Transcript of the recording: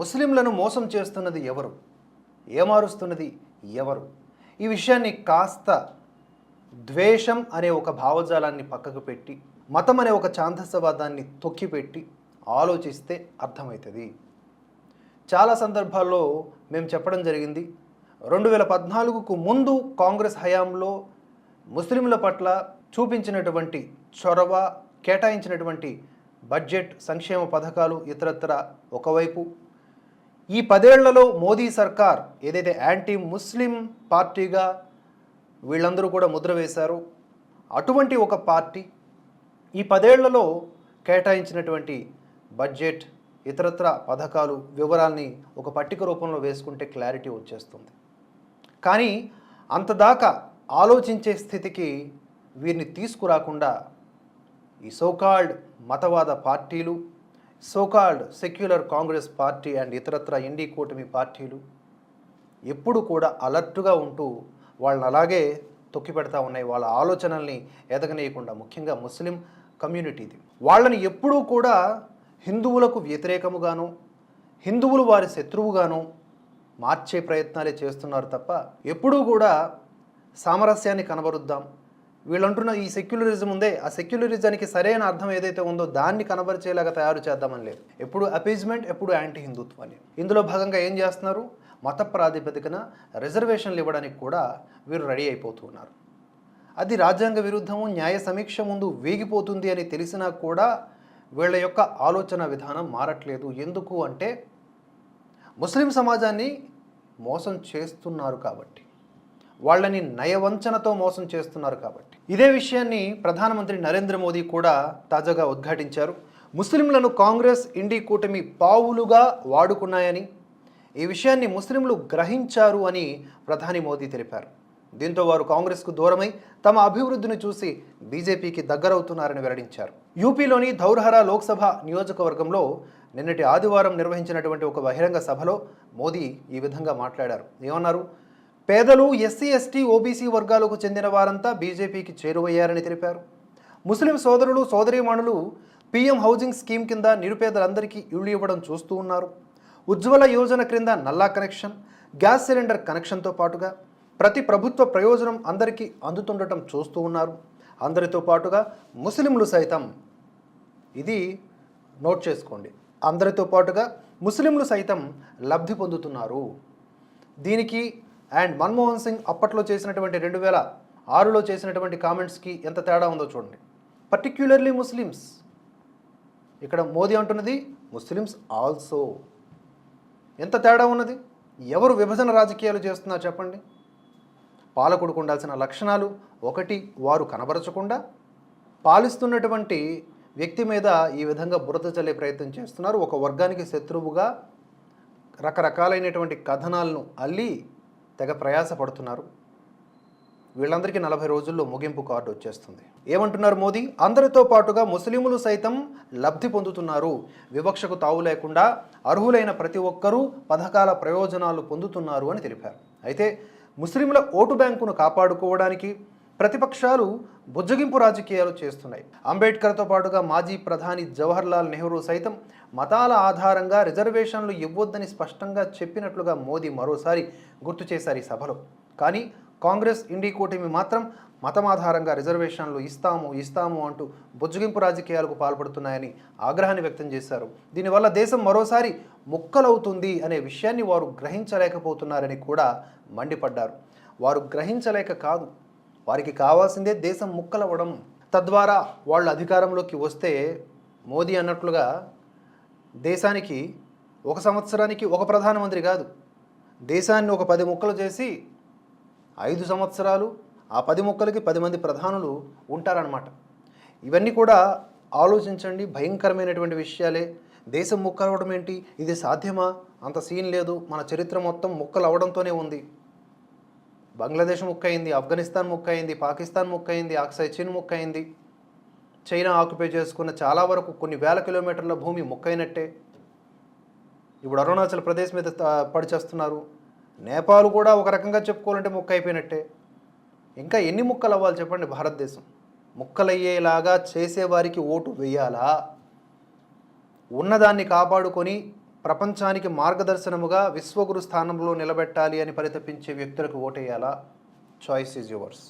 ముస్లింలను మోసం చేస్తున్నది ఎవరు? ఏమారుస్తున్నది ఎవరు? ఈ విషయాన్ని కాస్త ద్వేషం అనే ఒక భావజాలాన్ని పక్కకు పెట్టి మతం అనే ఒక ఛాందసవాదాన్ని తొక్కిపెట్టి ఆలోచిస్తే అర్థమవుతుంది. చాలా సందర్భాల్లో మేము చెప్పడం జరిగింది రెండు వేల పద్నాలుగుకు ముందు కాంగ్రెస్ హయాంలో ముస్లింల పట్ల చూపించినటువంటి చొరవ కేటాయించినటువంటి బడ్జెట్ సంక్షేమ పథకాలు ఇతరత్ర ఒకవైపు ఈ పదేళ్ళలో మోదీ సర్కార్ ఏదైతే యాంటీ ముస్లిం పార్టీగా వీళ్ళందరూ కూడా ముద్ర వేశారు అటువంటి ఒక పార్టీ ఈ పదేళ్ళలో కేటాయించినటువంటి బడ్జెట్ ఇతరత్ర పథకాలు వివరాల్ని ఒక పట్టిక రూపంలో వేసుకుంటే క్లారిటీ వచ్చేస్తుంది. కానీ అంతదాకా ఆలోచించే స్థితికి వీరిని తీసుకురాకుండా ఈ సోకాల్డ్ మతవాద పార్టీలు so called secular Congress party and ఇతరత్ర ఎన్డీ కూటమి పార్టీలు ఎప్పుడు కూడా అలర్ట్గా ఉంటూ వాళ్ళని అలాగే తొక్కిపెడతా ఉన్నాయి. వాళ్ళ ఆలోచనల్ని ఎదగనీయకుండా ముఖ్యంగా ముస్లిం కమ్యూనిటీది. వాళ్ళని ఎప్పుడూ కూడా హిందువులకు వ్యతిరేకముగాను హిందువులు వారి శత్రువుగాను మార్చే ప్రయత్నాలే చేస్తున్నారు తప్ప ఎప్పుడూ కూడా సామరస్యాన్ని కనబరుద్దాం వీళ్ళంటున్న ఈ సెక్యులరిజం ఉందే. ఆ సెక్యులరిజానికి సరైన అర్థం ఏదైతే ఉందో దాన్ని కనబరిచేలాగా తయారు చేద్దామని లేదు. ఎప్పుడు అపీజ్మెంట్ ఎప్పుడు యాంటీ హిందుత్వాన్ని ఇందులో భాగంగా ఏం చేస్తున్నారు? మత ప్రాతిపదికన రిజర్వేషన్లు ఇవ్వడానికి కూడా వీరు రెడీ అయిపోతున్నారు అది రాజ్యాంగ విరుద్ధము న్యాయ సమీక్ష ముందు వేగిపోతుంది అని తెలిసినా కూడా వీళ్ళ యొక్క ఆలోచన విధానం మారట్లేదు. ఎందుకు అంటే ముస్లిం సమాజాన్ని మోసం చేస్తున్నారు కాబట్టి. వాళ్ళని నయవంచనతో మోసం చేస్తున్నారు కాబట్టి. ఇదే విషయాన్ని ప్రధానమంత్రి నరేంద్ర మోదీ కూడా తాజాగా ఉద్ఘాటించారు. ముస్లింలను కాంగ్రెస్ ఇండి కూటమి పావులుగా వాడుకున్నాయని ఈ విషయాన్ని ముస్లింలు గ్రహించారు అని ప్రధాని మోదీ తెలిపారు. దీంతో వారు కాంగ్రెస్కు దూరమై తమ అభివృద్ధిని చూసి బీజేపీకి దగ్గరవుతున్నారని వెల్లడించారు. యూపీలోని ధౌర్హరా లోక్సభ నియోజకవర్గంలో నిన్నటి ఆదివారం నిర్వహించినటువంటి ఒక బహిరంగ సభలో మోదీ ఈ విధంగా మాట్లాడారు. ఏమన్నారు? పేదలు ఎస్సీ ఎస్టీ ఓబీసీ వర్గాలకు చెందిన వారంతా బీజేపీకి చేరువయ్యారని తెలిపారు. ముస్లిం సోదరులు సోదరీమణులు పీఎం హౌసింగ్ స్కీమ్ కింద నిరుపేదలందరికీ ఇళ్ళు ఇవ్వడం చూస్తూ ఉన్నారు. ఉజ్వల యోజన క్రింద నల్లా కనెక్షన్ గ్యాస్ సిలిండర్ కనెక్షన్తో పాటుగా ప్రతి ప్రభుత్వ ప్రయోజనం అందరికీ అందుతుండటం చూస్తూ ఉన్నారు. అందరితో పాటుగా ముస్లింలు సైతం ఇది నోట్ చేసుకోండి. అందరితో పాటుగా ముస్లింలు సైతం లబ్ధి పొందుతున్నారు. దీనికి అండ్ మన్మోహన్ సింగ్ అప్పట్లో చేసినటువంటి రెండు వేల ఆరులో చేసినటువంటి కామెంట్స్కి ఎంత తేడా ఉందో చూడండి. పర్టిక్యులర్లీ ముస్లిమ్స్ ఇక్కడ మోదీ అంటున్నది ముస్లిమ్స్ ఆల్సో ఎంత తేడా ఉన్నది? ఎవరు విభజన రాజకీయాలు చేస్తున్నారు చెప్పండి? పాలకుడుకు ఉండాల్సిన లక్షణాలు ఒకటి వారు కనబరచకుండా పాలిస్తున్నటువంటి వ్యక్తి మీద ఈ విధంగా బురద చల్లే ప్రయత్నం చేస్తున్నారు. ఒక వర్గానికి శత్రువుగా రకరకాలైనటువంటి కథనాలను అల్లి తెగ ప్రయాసపడుతున్నారు. వీళ్ళందరికీ నలభై రోజుల్లో ముగింపు కార్డు వచ్చేస్తుంది. ఏమంటున్నారు మోదీ? అందరితో పాటుగా ముస్లింలు సైతం లబ్ధి పొందుతున్నారు. వివక్షకు తావు లేకుండా అర్హులైన ప్రతి ఒక్కరూ పథకాల ప్రయోజనాలు పొందుతున్నారు అని తెలిపారు. అయితే ముస్లింల ఓటు బ్యాంకును కాపాడుకోవడానికి ప్రతిపక్షాలు బుజ్జగింపు రాజకీయాలు చేస్తున్నాయి. అంబేద్కర్తో పాటుగా మాజీ ప్రధాని జవహర్లాల్ నెహ్రూ సైతం మతాల ఆధారంగా రిజర్వేషన్లు ఇవ్వొద్దని స్పష్టంగా చెప్పినట్లుగా మోదీ మరోసారి గుర్తు చేశారు ఈ సభలో. కానీ కాంగ్రెస్ ఇండి కూటమి మాత్రం మతం ఆధారంగా రిజర్వేషన్లు ఇస్తాము ఇస్తాము అంటూ బుజ్జగింపు రాజకీయాలకు పాల్పడుతున్నాయని ఆగ్రహాన్ని వ్యక్తం చేశారు. దీనివల్ల దేశం మరోసారి ముక్కలవుతుంది అనే విషయాన్ని వారు గ్రహించలేకపోతున్నారని కూడా మండిపడ్డారు. వారు గ్రహించలేక కాదు వారికి కావాల్సిందే దేశం ముక్కలవ్వడం. తద్వారా వాళ్ళు అధికారంలోకి వస్తే మోదీ అన్నట్లుగా దేశానికి ఒక సంవత్సరానికి ఒక ప్రధానమంత్రి కాదు. దేశాన్ని ఒక పది ముక్కలు చేసి ఐదు సంవత్సరాలు ఆ పది ముక్కలకి పది మంది ప్రధానులు ఉంటారనమాట ఇవన్నీ కూడా ఆలోచించండి. భయంకరమైనటువంటి విషయాలే. దేశం ముక్కలవడం ఏంటి? ఇది సాధ్యమా? అంత సీన్ లేదు. మన చరిత్ర మొత్తం ముక్కలు అవడంతోనే ఉంది. బంగ్లాదేశ్ ముక్కయింది ఆఫ్ఘనిస్తాన్ ముక్కయింది పాకిస్తాన్ ముక్కయింది ఆక్సై చీన్ ముక్కయింది. చైనా ఆక్యుపై చేసుకున్న చాలా వరకు కొన్ని వేల కిలోమీటర్ల భూమి ముక్కైనట్టే ఇప్పుడు అరుణాచల్ ప్రదేశ్ మీద పడిచేస్తున్నారు నేపాల్ కూడా ఒక రకంగా చెప్పుకోవాలంటే ముక్క అయిపోయినట్టే ఇంకా ఎన్ని ముక్కలు అవ్వాలి చెప్పండి భారతదేశం? ముక్కలయ్యేలాగా చేసేవారికి ఓటు వేయాలా? ఉన్నదాన్ని కాపాడుకొని ప్రపంచానికి మార్గదర్శనముగా విశ్వగురు స్థానంలో నిలబెట్టాలి అని పరితపించే వ్యక్తులకు ఓటేయాలా? Choice is yours